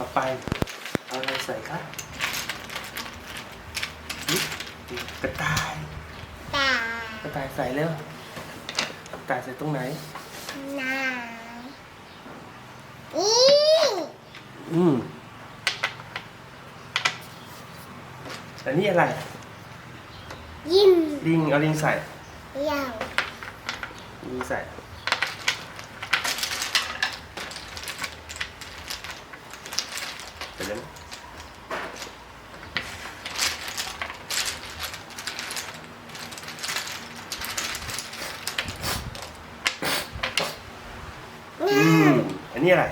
ต่อไปเอาอะไรใส่ครับหึกระต่าย ตากระต่ายใส่เร็วกระต่ายใส่ตรงไหน นายอีอืมอันนี้อะไร ยิ้มลิงเอาลิงใส่ยาวลิงใส่ ใส่แล้วอืม อันนี้อะไร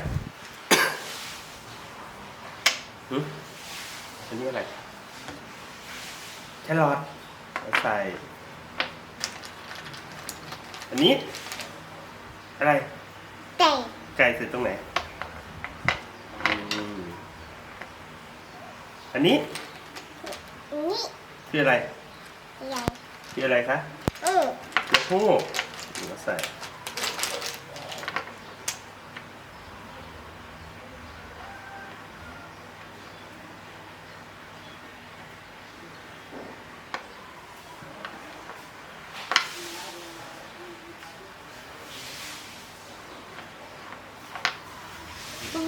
หึอันนี้อะไร แครอทเอาใส่ อันนี้ อะไร ไก่ ไก่ใส่ตรงไหนอืม อันนี้นี่คืออะไรใหญ่คืออะไรคะอือเนื้อผู้เอาใส่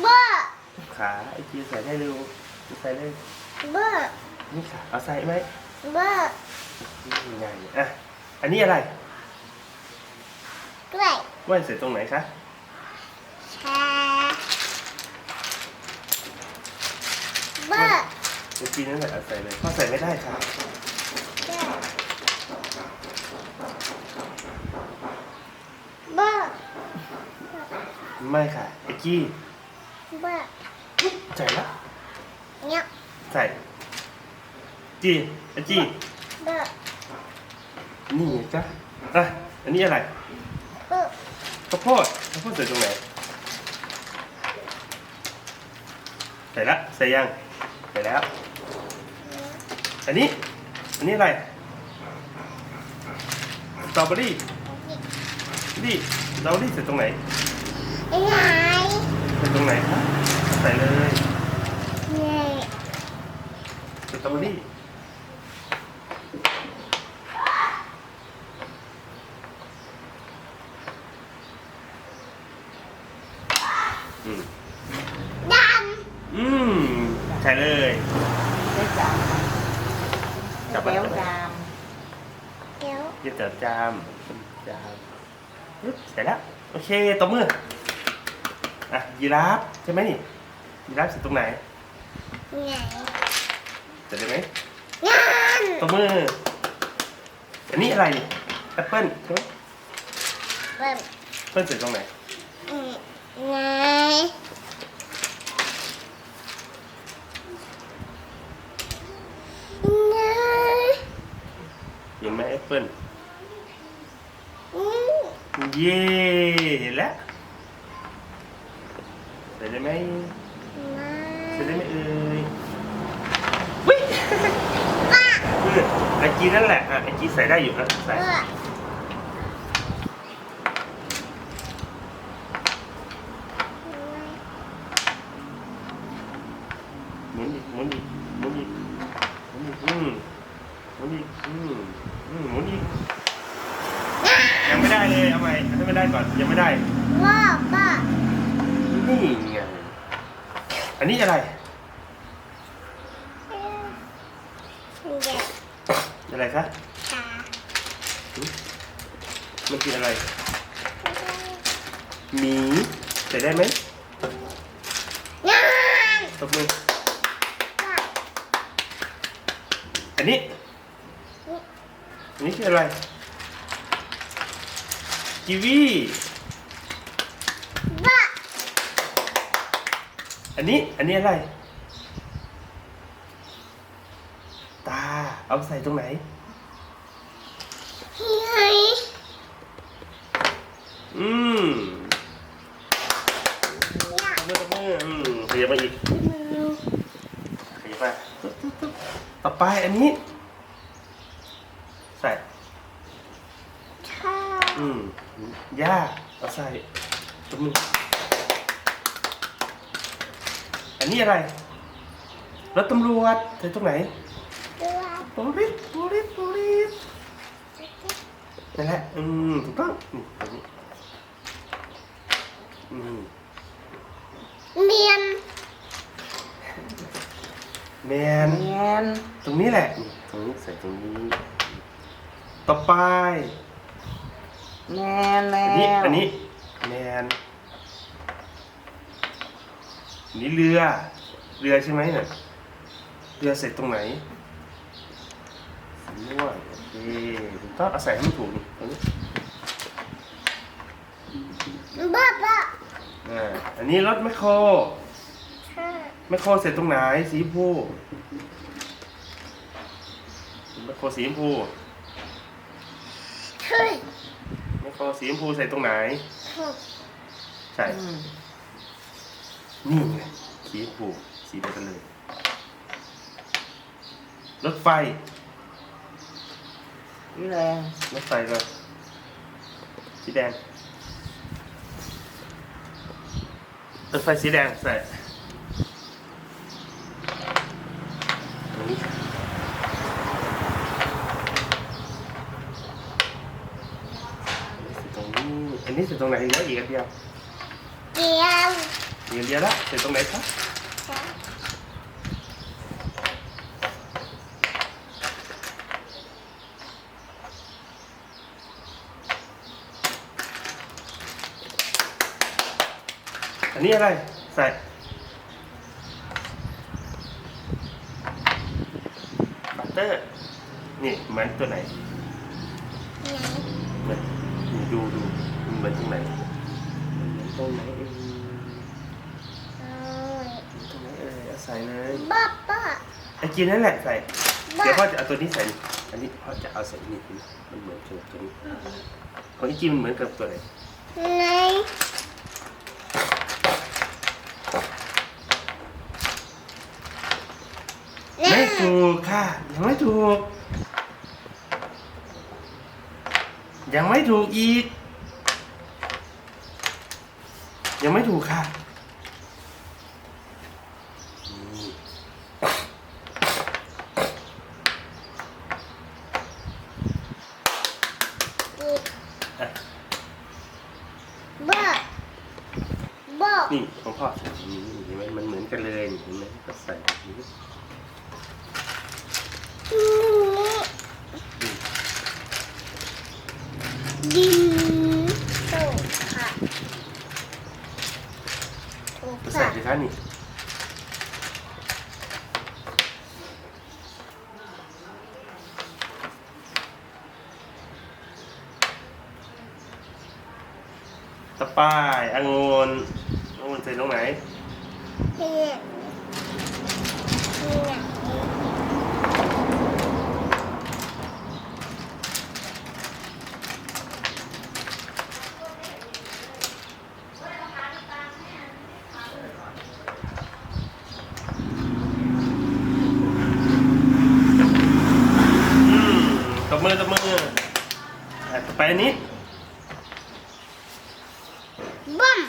เบ้อขาไอจีใส่ได้เร็ว ใส่ได้เบ้อนี่ขาเอาใส่ไหมเบ้อนี่ไงอะ อันนี้อะไรกล้วยว่ายใส่ตรงไหนคะชาเบ้อไอจีนั่นแหละเอาใส่เลยพ่อใส่ไม่ได้ครับ เบ้อไม่ค่ะไอจีเบ้อใส่ละ เนี่ยใส่จีไอจีเบ้อนี่ไงจ้ะอะอันนี้อะไรเบ้อข้าวโพดข้าวโพดใส่ตรงไหนใส่ละใส่ยังใส่แล้ว อันนี้ อันนี้อะไรสตรอเบอรี่นี่สตรอเบอรี่ใส่ตรงไหนไอ้ไหนใส่ตรงไหนครับใส่เลยเนี่ยส ตรอเบอรี่อืมดอืมใส่เลยได้จามจับแล้ไว้วจามำเดี๋ยวเดี๋ยวจะจามจามปึ๊บเสร็จแล้วโอเคตบมืออะยีราฟใช่ไหมนี่ยีราฟใส่ตรงไหน ไหน เสร็จได้ไหมงานตบมือ อันนี้อะไรนี่แอปเปิ้ลใช่ไหมเบิ่มแอปเปิ้ลใส่ตรงไหน อืมไหนไหนเห็นไหมแอปเปิ้ลอืมเย่เห็นแล้วใส่ได้ไหมไหนใส่ได้ไหมเอ่ยวิ ไอจีนั่นแหละอะไอจีใส่ได้อยู่นะใส่เบื่อหมุนอีกหมุนอีกหมุนอีกหมุนอีกอืมหมุนอีกอืมอืมหมุนอีกยังไม่ได้เลยเอาใหม่ให้ไม่ได้ก่อนยังไม่ได้ว่าป้านี่ไงอันนี้อะไร เด็ก อะไรคะตามันคืออะไร หมีใส่ได้ไหมงานตบมือว่าอันนี้ อันนี้คืออะไร กีวีว่าอันนี้ อันนี้อะไร ตา เอาใส่ตรงไหนไงอืมอยากตบมือตบมืออืมขยับมาอีกมือขยับมาตุ๊บตุ๊บตุ๊บต่อไปอันนี้ ใส่ข้าวอืมย่าเอาใส่ตบมืออันนี้อะไรรถตำรวจใส่ตรงไหนตัวโปลิสโปลิสโปลิสนั่นแหละอืมถูกต้องนี่ตรงนี้อืมเมียนแมนแมนตรงนี้แหละนี่ตรงนี้ใส่ตรงนี้ ต่อไปแมนแล้อันนี้วอันนี้แมนอันนี้เรือ เรือใช่ไหมเนี่ยเรือใส่ตรงไหนสี ม่วงโอเคถูกต้องเอาใส่ให้มันถูกนี่ตรงนี้บ้าบ้าอ่าอันนี้รถแมคโครค่ะแมคโครเสร็จตรงไหนสีชมพูแมคโครสีชมพูเฮ้ยแมคโครสีชมพูใส่ตรงไหน ใช่อืมนี่ไงสีชมพูสีเดียวกันเลยรถไฟ นี่แรงรถไฟก็สีแดงรถไฟสีแดงใส่ตรงนี้ตรงนี้ อันนี้ใส่ตรงไหนอีกแล้วอีกอันเดียว เกียว อีกอันเดี ยวละใส่ตรงไหนครับอันนี้อะไร ใส่บัตเตอร์ นี่เหมือนตัวไหนไหนเหมือนนี่ดูดูมันเหมือนตรงไหนตรงไหนเอ่ยเอ้ยตรงไหนเอ่ยเอาใส่เลยบ้าบ้าไอ้กินนั่นแหละใส่บ้าเดี๋ยวพ่อจะเอาตัวนี้ใส่นี่อันนี้พ่อจะเอาใส่นี่มันเหมือนกับตัวนี้ของไอ้กินมันเหมือนกับตัวไหนไหน ไม่ ถูกค่ะ ยังไม่ถูก ยังไม่ถูกอีก ยังไม่ถูกค่ะนี่อีกอะบ้าบ้านี่ของพ่อใส่ตรงนี้เห็นไหมมันเหมือนกันเลยนี่เห็นไหมก็ใส่แบบนี้นี่ ดินถูกค่ะถูกใส่ค่ะสิคะนี่ต่อไปองุ่นองุ่นใส่ตรงไหนเนี่ยเนี่ย อืมตบมือตบมือ อะต่อไปอันนี้บ้ม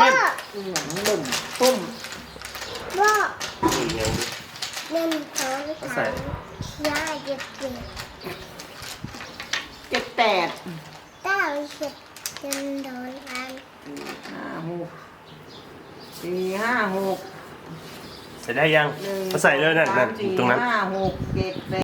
บ้าอืมบุ่มปุ้มบ้านี่ไงเงินทองเอาใส่ยาเจ็บเจ็บเจ็ดแปดเต้าเจ็บเงินโดนกันสี่ห้าหกสี่ห้าหกใส่ได้ยังหนึ่งเอาใส่เลยนั่นสองนั่นสามสี่ตรงนั้นห้าหกเจ็ดแปด